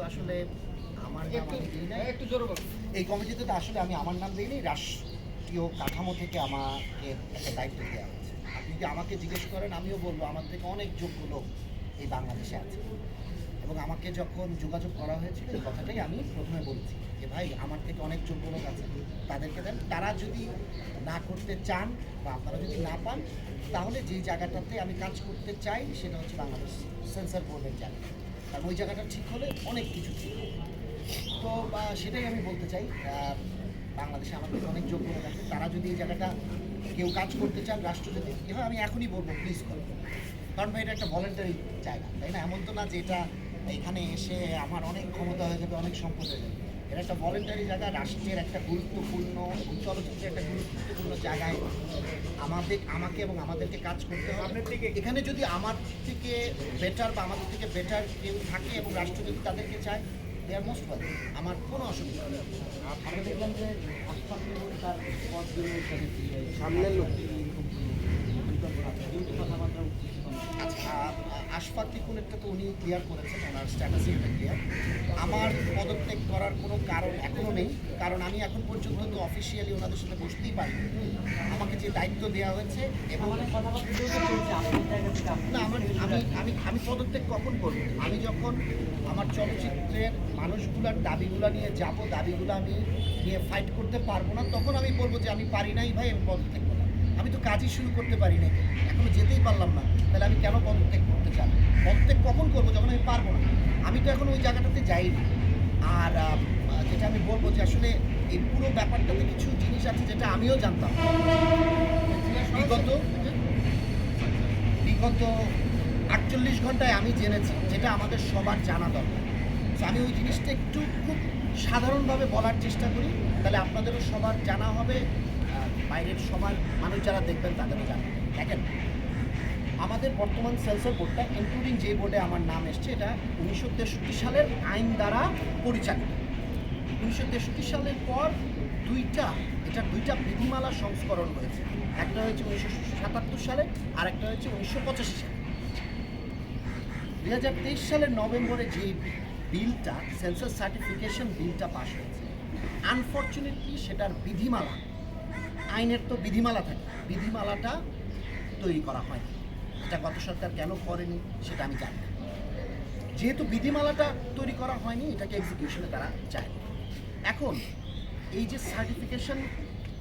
তো আসলে আমার নাম আমি দিই নাই একটু জোরে এই কমিটিতে তো আসলে আমি আমার নাম দিইনি রাষ্ট্রীয় কাঠামো থেকে আমাকে একটা দায়িত্ব দেওয়া হয়েছে। আপনি যদি আমাকে জিজ্ঞেস করেন আমিও বলব আমার থেকে অনেক যোগ্য লোক এই বাংলাদেশে আছে। এবং আমাকে যখন যোগাযোগ করা হয়েছিল এই কথাটাই আমি প্রথমে বলছি যে ভাই আমার থেকে অনেক যোগ্য লোক আছে তাদেরকে দেন। তারা যদি না করতে চান বা আপনারা যদি না পান তাহলে যেই জায়গাটাতে আমি কাজ করতে চাই সেটা হচ্ছে বাংলাদেশ সেন্সার বোর্ডের জায়গা কারণ ওই জায়গাটা ঠিক হলে অনেক কিছু ঠিক তো সেটাই আমি বলতে চাই বাংলাদেশে আমাদের অনেক যোগ্য আছে, তারা যদি এই জায়গাটা কেউ কাজ করতে চান, রাষ্ট্র যদি, এভাবে আমি এখনই বলব প্লিজ করো কারণ ভাই, এটা একটা ভলেন্টারি জায়গা, তাই না? এমন তো না যে এটা এখানে এসে আমার অনেক ক্ষমতা হয়ে যাবে, অনেক সম্পদ হয়ে যাবে। এটা একটা ভলেন্টারি জায়গা রাষ্ট্রের একটা গুরুত্বপূর্ণ চলচ্চিত্রের একটা গুরুত্বপূর্ণ জায়গায় আমাদের আমাকে এবং আমাদেরকে কাজ করতে হবে। আপনার থেকে এখানে যদি আমার থেকে বেটার বা আমাদের থেকে বেটার কেউ থাকে এবং রাষ্ট্র যদি তাদেরকে চায় দে আর মোস্ট ওয়েলকাম আমার কোনো অসুবিধা নেই। আমরা দেখলাম যে সামনের লোক। কথাবার্তা আচ্ছা আশফাক টিকুনেরটা তো উনি ক্লিয়ার করেছেন ওনার স্ট্যাটাসে এটা ক্লিয়ার আমার পদত্যাগ করার কোনো কারণ এখনও নেই কারণ আমি এখন পর্যন্ত তো অফিসিয়ালি ওনাদের সাথে বসতেই পারি আমাকে যে দায়িত্ব দেওয়া হয়েছে এবং না আমার আমি আমি আমি পদত্যাগ কখন করব? আমি যখন আমার চলচ্চিত্রের মানুষগুলোর দাবিগুলো নিয়ে যাব দাবিগুলো আমি নিয়ে ফাইট করতে পারব না তখন আমি বলব যে আমি পারি নাই ভাই আমি পদত্যাগ করলাম আমি তো কাজই শুরু করতে পারি নাই। এখনও যেতেই পারলাম না। তাহলে আমি কেন পদত্যাগ করতে চাই? পদত্যাগ কখন করব যখন আমি পারব না? আমি তো এখন ওই জায়গাটাতে যাইনি। আর যেটা আমি বলব যে আসলে এই পুরো ব্যাপারটাতে কিছু জিনিস আছে যেটা আমিও জানতাম। বিগত বিগত আটচল্লিশ ঘন্টায় আমি জেনেছি যেটা আমাদের সবার জানা দরকার। তো আমি ওই জিনিসটা একটু খুব সাধারণভাবে বলার চেষ্টা করি। তাহলে আপনাদেরও সবার জানা হবে। বাইরের সবার মানুষ যারা দেখবেন তাদেরও জানা হবে। দেখেন, আমাদের বর্তমান সেন্সর বোর্ডটা ইনক্লুডিং যে বোর্ডে আমার নাম এসছে, এটা উনিশশো তেষট্টি সালের আইন দ্বারা পরিচালিত। উনিশশো তেষট্টি সালের পর দুইটা, এটা দুইটা বিধিমালা সংস্করণ হয়েছে একটা হয়েছে উনিশশো সাতাত্তর সালে আর একটা হয়েছে উনিশশো পঁচাশি সালে। দুই হাজার তেইশ সালের নভেম্বরে যে বিলটা সেন্সার সার্টিফিকেশন বিলটা পাশ হয়েছে আনফর্চুনেটলি সেটার বিধিমালা আইনের তো বিধিমালা থাকে। বিধিমালাটা তৈরি করা হয়নি এটা গত সরকার কেন করেনি সেটা আমি জানি যেহেতু বিধিমালাটা তৈরি করা হয়নি, এটাকে এক্সিকিউশনে তারা চায় এখন এই যে সার্টিফিকেশন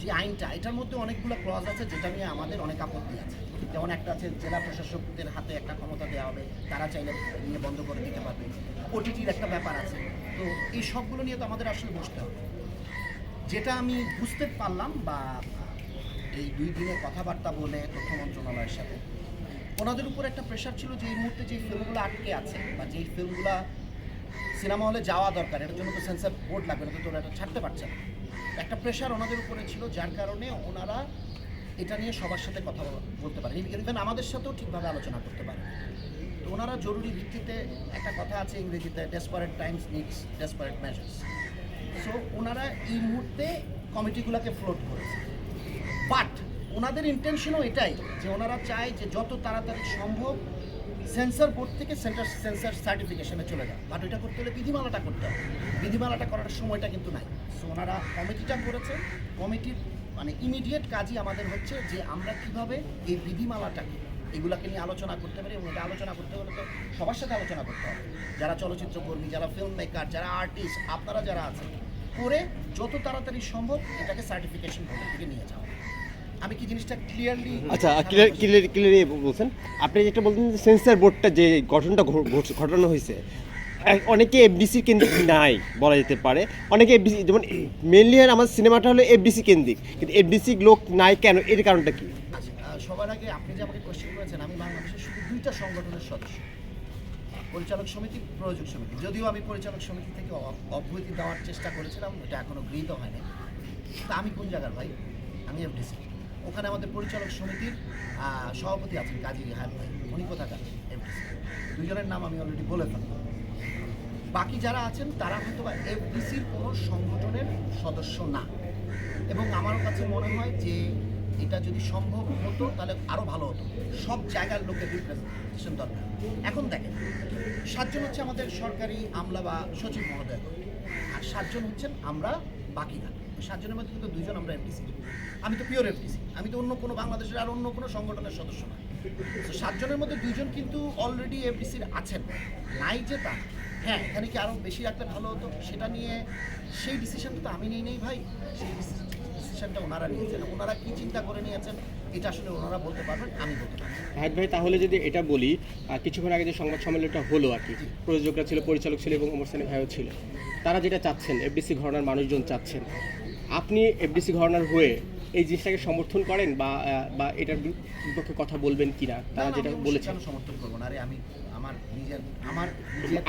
যে আইনটা, এটার মধ্যে অনেকগুলো ক্লজ আছে যেটা নিয়ে আমাদের অনেক আপত্তি আছে। যেমন একটা আছে, জেলা প্রশাসকদের হাতে একটা ক্ষমতা দেওয়া হবে, তারা চাইলে নিয়ে বন্ধ করে দিতে পারবে। ওটিটির একটা ব্যাপার আছে। তো এই সবগুলো নিয়ে তো আমাদের আসলে বসতে হবে। যেটা আমি বুঝতে পারলাম বা এই দুই দিনের কথাবার্তা বলে তথ্য মন্ত্রণালয়ের সাথে, ওনাদের উপর একটা প্রেশার ছিল যে এই মুহূর্তে যে ফিল্মগুলো আটকে আছে বা যেই ফিল্মগুলো সিনেমা হলে যাওয়া দরকার এটার জন্য তো সেন্সার বোর্ড লাগবে, না তো ওরা এটা ছাড়তে পারছে না। একটা প্রেশার ওনাদের উপরে ছিল, যার কারণে ওনারা এটা নিয়ে সবার সাথে কথা বলতে পারেন। ইভেন আমাদের সাথেও ঠিকভাবে আলোচনা করতে পারেন। তো ওনারা জরুরি ভিত্তিতে একটা কথা আছে ইংরেজিতে desperate times needs desperate measures so ওনারা এই মুহূর্তে কমিটিগুলোকে ফ্লোট করেছে। বাট ওনাদের ইন্টেনশনও এটাই যে ওনারা চায় যে যত তাড়াতাড়ি সম্ভব সেন্সর বোর্ড থেকে সেন্টার সেন্সার সার্টিফিকেশনে চলে যায় বাট ওইটা করতে হলে বিধিমালাটা করতে হবে। বিধিমালাটা করার সময়টা কিন্তু নাই। সো ওনারা কমিটিটা করেছে। কমিটির মানে ইমিডিয়েট কাজই আমাদের হচ্ছে যে আমরা কীভাবে এই বিধিমালাটাকে এগুলাকে নিয়ে আলোচনা করতে পারি এবং এটা আলোচনা করতে হলে তো সবার সাথে আলোচনা করতে হবে। যারা চলচ্চিত্র কর্মী যারা ফিল্ম মেকার যারা আর্টিস্ট আপনারা যারা আছেন করে যত তাড়াতাড়ি সম্ভব এটাকে সার্টিফিকেশন বোর্ডের দিকে নিয়ে যাওয়া। আমি কি জিনিসটা ক্লিয়ারলি আচ্ছা ক্লিয়ার ক্লিয়ার ক্লিয়ার বলছেন। আপনি যেটা বলছেন যে সেন্সার বোর্ডটা যে গঠনটা ঘটানো হয়েছে অনেকে এফডিসি কেন্দ্রিক নাই বলা যেতে পারে। অনেকে এফডিসি যেমন মেনলি আমার সিনেমাটা হলো এফডিসি কেন্দ্রিক। কিন্তু এফডিসি লোক নাই কেন? এর কারণটা কি? আচ্ছা সবার আগে আপনি যে আমাকে দুইটা সংগঠনের সদস্য। পরিচালক সমিতি, প্রযোজক সমিতি। যদিও আমি পরিচালক সমিতি থেকে অব্যাহতি দেওয়ার চেষ্টা করেছিলাম, এটা এখনও গৃহীত হয়নি। তা আমি কোন জায়গার ভাই? আমি এফডিসি। ওখানে আমাদের পরিচালক সমিতির সভাপতি আছেন কাজী হায়াত ভাই। উনি কোথাকার? এফডিসি। দুজনের নাম আমি অলরেডি বলে ফেললাম। বাকি যারা আছেন, তারা হয়তো বা এফডিসির কোনো সংগঠনের সদস্য না। এবং আমার কাছে মনে হয় যে এটা যদি সম্ভব হতো, তাহলে আরও ভালো হতো। সব জায়গার লোকের রিপ্রেজেন্টেশন দরকার। এখন দেখেন, সাতজন হচ্ছে আমাদের সরকারি আমলা বা সচিব মহোদয়। আর সাতজন হচ্ছেন আমরা বাকিরা। সাতজনের মধ্যে কিন্তু দুজন আমরা এফডিসি আমি তো পিওর এফডিসি আমি তো অন্য কোনো বাংলাদেশের আর অন্য কোনো সংগঠনের সদস্য নয় তো সাতজনের মধ্যে দুইজন কিন্তু অলরেডি এফডিসির আছেন। নাই যে তা। হ্যাঁ এখানে কি আরও বেশি রাখলে ভালো হতো? সেটা নিয়ে সেই ডিসিশনটা তো আমি নিই নেই ভাই। সেই ডিসিশনটা ওনারা নিয়েছেন। ওনারা কি চিন্তা করে নিয়েছেন এটা আসলে ওনারা বলতে পারবেন আমি বলতে পারব। ভাই তাহলে যদি এটা বলি কিছুক্ষণ আগে যে সংবাদ সম্মেলনটা হলো আর কি প্রযোজকরা ছিল পরিচালক ছিল এবং ওমর সানি ভাইও ছিল তারা যেটা চাচ্ছেন এফডিসি ঘরানার মানুষজন চাচ্ছেন আপনি এফডিসি ঘরানার হয়ে এই জিনিসটাকে সমর্থন করেন বা বা এটার বিপক্ষে কথা বলবেন কিনা? তারা যেটা বলেছেন। সমর্থন করব না? আরে আমি আমার নিজের আমার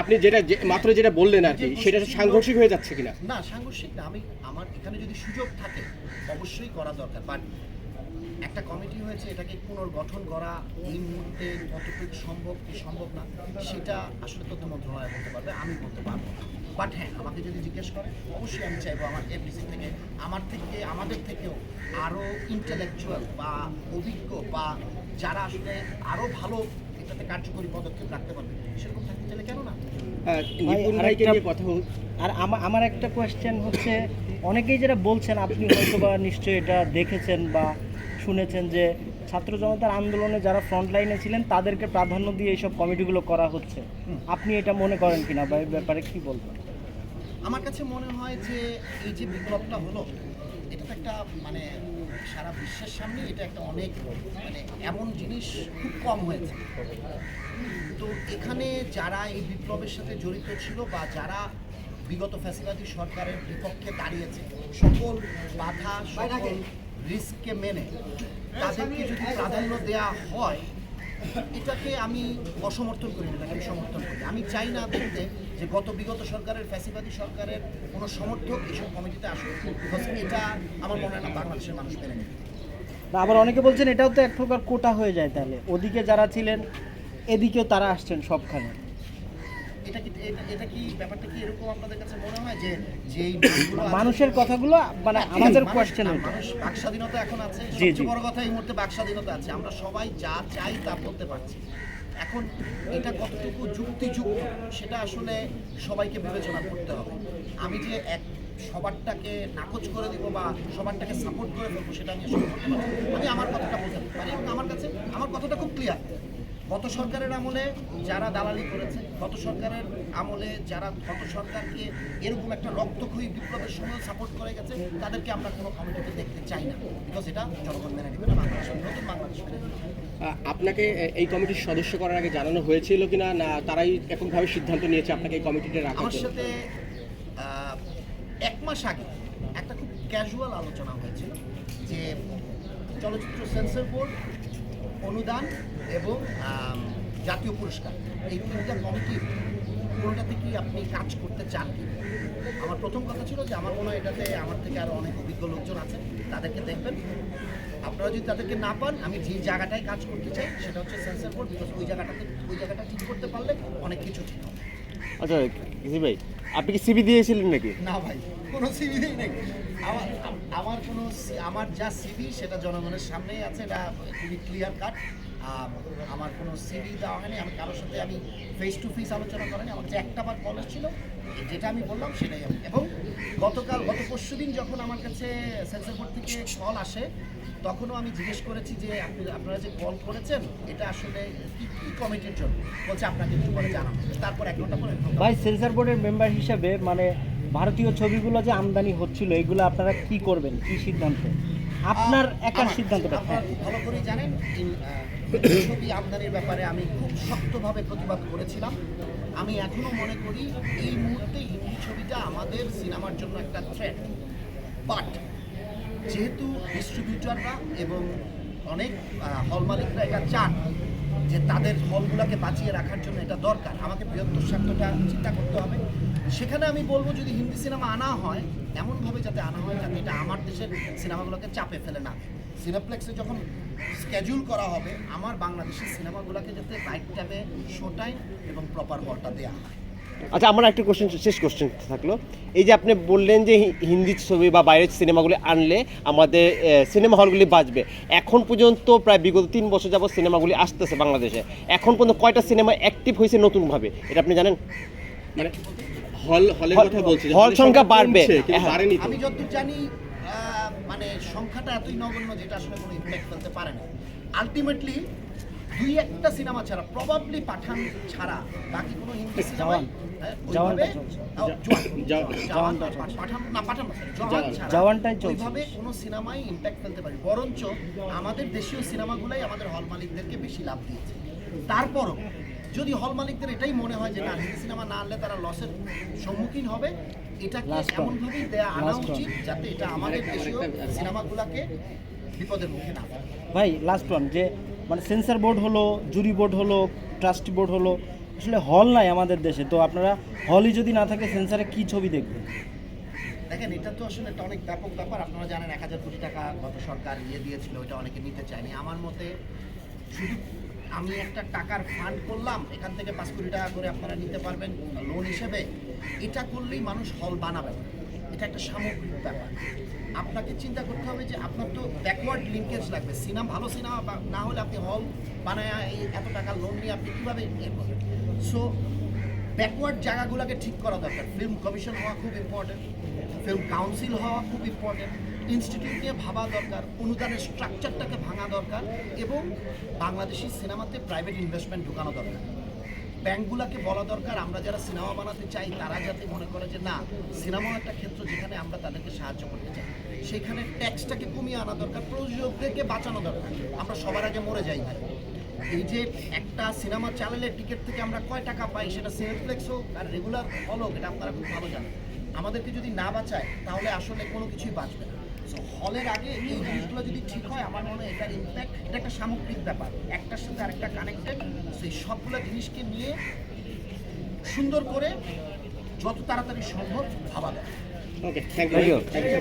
আপনি যেটা মাত্র যেটা বললেন আর কি সেটা সাংঘর্ষিক হয়ে যাচ্ছে কিনা? না সাংঘর্ষিক না। আমি আমার এখানে যদি সুযোগ থাকে অবশ্যই করা দরকার। বাট একটা কমিটি হয়েছে এটাকে পুনর্গঠন করা এই মুহূর্তে কতটুকু সম্ভব কি সম্ভব না সেটা আসলে তথ্য মন্ত্রণালয় বলতে পারবে আমি বলতে পারব না। বাট হ্যাঁ আমাকে যদি জিজ্ঞেস করে অবশ্যই আমি চাইব আমার এফডিসি থেকে আমার থেকে আমাদের থেকেও আরও ইন্টেলেকচুয়াল বা অভিজ্ঞ বা যারা আসলে আরও ভালো এটাতে কার্যকরী পদক্ষেপ রাখতে পারবে। সেরকম থাকতে চাইলে কেন না? নিপুণ ভাইকে নিয়ে কথা বল- আর আমার আমার একটা কোয়েশ্চেন হচ্ছে অনেকেই যেটা বলছেন আপনি হয়তো বা নিশ্চয়ই এটা দেখেছেন বা শুনেছেন যে ছাত্র জনতার আন্দোলনে যারা ফ্রন্ট লাইনে ছিলেন তাদেরকে প্রাধান্য দিয়ে এইসব কমিটিগুলো করা হচ্ছে। আপনি এটা মনে করেন কিনা বা এই ব্যাপারে কি বলবেন? আমার কাছে মনে হয় যে এই যে বিপ্লবটা হলো এটা একটা মানে সারা বিশ্বের সামনে এটা একটা অনেক মানে এমন জিনিস খুব কম হয়েছে। তো এখানে যারা এই বিপ্লবের সাথে জড়িত ছিল বা যারা বিগত ফ্যাসিবাদী সরকারের বিপক্ষে দাঁড়িয়েছে সকল বাধা সকল রিস্ককে মেনে তাদেরকে যদি প্রাধান্য দেওয়া হয় এটাকে আমি অসমর্থন করি না আমি সমর্থন করি আমি চাই না দেখতে যে গত বিগত সরকারের ফ্যাসিবাদী সরকারের কোনো সমর্থক এইসব কমিটিতে আসুক বিকজ এটা আমার মনে হয় না বাংলাদেশের মানুষ মেনে নেবে। আবার অনেকে বলছেন এটাও তো এক প্রকার কোটা হয়ে যায় তাহলে। ওদিকে যারা ছিলেন, এদিকেও তারা আসছেন সবখানে। মানুষের কথাগুলো মানে আমাদের মানুষ- কোয়েশ্চেন মানুষ বাক স্বাধীনতা এখন আছে। সবচেয়ে বড় কথা এই মুহূর্তে বাক স্বাধীনতা আছে। আমরা সবাই যা চাই তা বলতে পারছি। এখন এটা কতটুকু যুক্তিযুক্ত সেটা আসলে সবাইকে বিবেচনা করতে হবে। আমি যে এক সবারটাকে নাকচ করে দিব বা সবারটাকে সাপোর্ট করে দেবো সেটা আমি আসলে করতে পারছি না। আমি আমার কথাটা বলতে পারি। এবং আমার কাছে আমার কথাটা খুব ক্লিয়ার গত সরকারের আমলে যারা দালালি করেছে গত সরকারের আমলে যারা গত সরকারকে এরকম একটা রক্তক্ষয়ী বিপ্লবের সময় সাপোর্ট করে গেছে তাদেরকে আমরা কোনো কমিটিতে দেখতে চাই না। বিকজ এটা জনগণ মেনে নেবে না বাংলাদেশ নতুন বাংলাদেশ আপনাকে এই কমিটির সদস্য করার আগে জানানো হয়েছিল কিনা না তারাই এককভাবে সিদ্ধান্ত নিয়েছে আপনাকে এই কমিটিতে রাখার আমার সাথে এক মাস আগে একটা খুব ক্যাজুয়াল আলোচনা হয়েছিল যে চলচ্চিত্র সেন্সর বোর্ড অনুদান এবং জাতীয় পুরস্কার। এই তিনটা কমিটি কোনোটাতে কি আপনি কাজ করতে চান কি? আমার প্রথম কথা ছিল যে আমার মনে হয় এটাতে আমার থেকে আরও অনেক অভিজ্ঞ লোকজন আছে তাদেরকে দেখবেন। আপনারা যদি তাদেরকে না পান আমি যে জায়গাটায় কাজ করতে চাই সেটা হচ্ছে সেন্সার বোর্ড বিকজ ওই জায়গাটাতে ওই জায়গাটা ঠিক করতে পারলে অনেক কিছু ঠিক হবে। আচ্ছা কিসি ভাই আপনি কি সিবি দিয়েছিলেন নাকি? না ভাই কোনো সিভি নেই। নাকি আমার আমার কোনো আমার যা সিভি সেটা জনগণের সামনেই আছে এটা খুবই ক্লিয়ার কাট আমার কোনো সিভি দেওয়া হয়নি আমি কারোর সাথে আমি ফেস টু ফেস আলোচনা করেনি আমার যে একটা বার কলেজ ছিল যেটা আমি বললাম সেটাই আমি এবং গতকাল গত পরশু দিন যখন আমার কাছে সেন্সর বোর্ড থেকে কল আসে তখনও আমি জিজ্ঞেস করেছি যে আপনি আপনারা যে কল করেছেন এটা আসলে কি কি কমিটির জন্য? বলছে আপনাকে একটু পরে জানাব। তারপর এক ঘণ্টা পরে ভাই সেন্সার বোর্ডের মেম্বার হিসাবে মানে ভারতীয় ছবিগুলো যে আমদানি হচ্ছিল এগুলো আপনারা কি করবেন? কি সিদ্ধান্ত? আপনার একার আপনারা ভালো করেই জানেন ছবি আমদানির ব্যাপারে আমি খুব শক্তভাবে প্রতিবাদ করেছিলাম। আমি এখনও মনে করি এই মুহূর্তে হিন্দি ছবিটা আমাদের সিনেমার জন্য একটা থ্রেট বাট যেহেতু ডিস্ট্রিবিউটররা এবং অনেক হল মালিকরা এটা চান যে তাদের হলগুলোকে বাঁচিয়ে রাখার জন্য এটা দরকার, আমাকে বৃহত্তর স্বার্থটা চিন্তা করতে হবে। সেখানে আমি বলব যদি হিন্দি সিনেমা আনা হয়, এমনভাবে যাতে আনা হয় যাতে এটা আমার দেশের সিনেমাগুলোকে চাপে ফেলে না। সিনেপ্লেক্সে যখন স্কেজুল করা হবে আমার বাংলাদেশের সিনেমাগুলোকে যাতে রাইট টাইমে শো টাইম এবং প্রপার হলটা দেওয়া হয়। আচ্ছা আমার একটা কোশ্চেন শেষ কোশ্চেন থাকল। এই যে আপনি বললেন যে হিন্দি ছবি বা বাইরের সিনেমাগুলি আনলে আমাদের সিনেমা হলগুলি বাঁচবে এখন পর্যন্ত প্রায় বিগত তিন বছর যাবত সিনেমাগুলি আসতেছে বাংলাদেশে। এখন পর্যন্ত কয়টা সিনেমা অ্যাক্টিভ হয়েছে নতুনভাবে? এটা আপনি জানেন? মানে হল হলের কথা বলছি হল সংখ্যা বাড়বে। হ্যাঁ। আমি যতদূর জানি মানে সংখ্যাটা এতই নগণ্য যেটা আসলে কোনো ইম্প্যাক্ট ফেলতে পারে না। আলটিমেটলি দুই একটা সিনেমা ছাড়া প্রবাবলি পাঠান ছাড়া বাকি কোনো হিন্দি সিনেমাই হ্যাঁ। ওইভাবে কোনো সিনেমাই ইম্প্যাক্ট ফেলতে পারে বরঞ্চ আমাদের দেশীয় সিনেমাগুলাই আমাদের হল মালিকদেরকে বেশি লাভ দিয়েছে। তারপরও যদি হল মালিকদের এটাই মনে হয় যে না হিন্দি সিনেমা না আনলে তারা লসের সম্মুখীন হবে এটাকে. এমনভাবেই দেয়া আনা উচিত যাতে এটা আমাদের দেশীয় সিনেমাগুলোকে বিপদের মুখে না ভাই লাস্ট ওয়ান যে মানে সেন্সার বোর্ড হলো জুরি বোর্ড হলো ট্রাস্টি বোর্ড হলো আসলে হল নাই আমাদের দেশে তো আপনারা হলই যদি না থাকে সেন্সারে কি ছবি দেখবেন? দেখেন এটা তো আসলে একটা অনেক ব্যাপক ব্যাপার। আপনারা জানেন এক হাজার কোটি টাকা গত সরকার ইয়ে দিয়েছিল ওটা অনেকে নিতে চায়নি। আমার মতে শুধু আমি একটা টাকার ফান্ড করলাম, এখান থেকে পাঁচ কোটি টাকা করে আপনারা নিতে পারবেন লোন হিসেবে। এটা করলেই মানুষ হল বানাবে। এটা একটা সামগ্রিক ব্যাপার। আপনাকে চিন্তা করতে হবে যে আপনার তো ব্যাকওয়ার্ড লিঙ্কেজ লাগবে। সিনেমা, ভালো সিনেমা না হলে আপনি হল বানায় এই এত টাকা লোন নিয়ে আপনি কীভাবে সো ব্যাকওয়ার্ড জায়গাগুলোকে ঠিক করা দরকার। ফিল্ম কমিশন হওয়া খুব ইম্পর্টেন্ট ফিল্ম কাউন্সিল হওয়া খুব ইম্পর্টেন্ট ইনস্টিটিউট নিয়ে ভাবা দরকার, অনুদানের স্ট্রাকচারটাকে ভাঙা দরকার এবং বাংলাদেশি সিনেমাতে প্রাইভেট ইনভেস্টমেন্ট ঢুকানো দরকার। ব্যাংকগুলোকে বলা দরকার, আমরা যারা সিনেমা বানাতে চাই, তারা যাতে মনে করে যে না সিনেমাও একটা ক্ষেত্র যেখানে আমরা তাদেরকে সাহায্য করতে চাই। সেখানে ট্যাক্সটাকে কমিয়ে আনা দরকার, প্রযোজকদেরকে বাঁচানো দরকার। আমরা সবার আগে মরে যাই ভাই। এই যে একটা সিনেমা চালালে টিকিট থেকে আমরা কয় টাকা পাই, সেটা সিনেপ্লেক্স হোক আর রেগুলার হল হোক, এটা আপনারা খুব ভালো জানেন। আমাদেরকে যদি না বাঁচায়, তাহলে আসলে কোনো কিছুই বাঁচবে না। হলের আগে এই জিনিসগুলো যদি ঠিক হয় আমার মনে হয় এটার ইম্প্যাক্ট এটা একটা সামগ্রিক ব্যাপার। একটার সাথে আরেকটা কানেক্টেড সেই সবগুলো জিনিসকে নিয়ে সুন্দর করে যত তাড়াতাড়ি সম্ভব ভাবা দরকার okay thank you thank you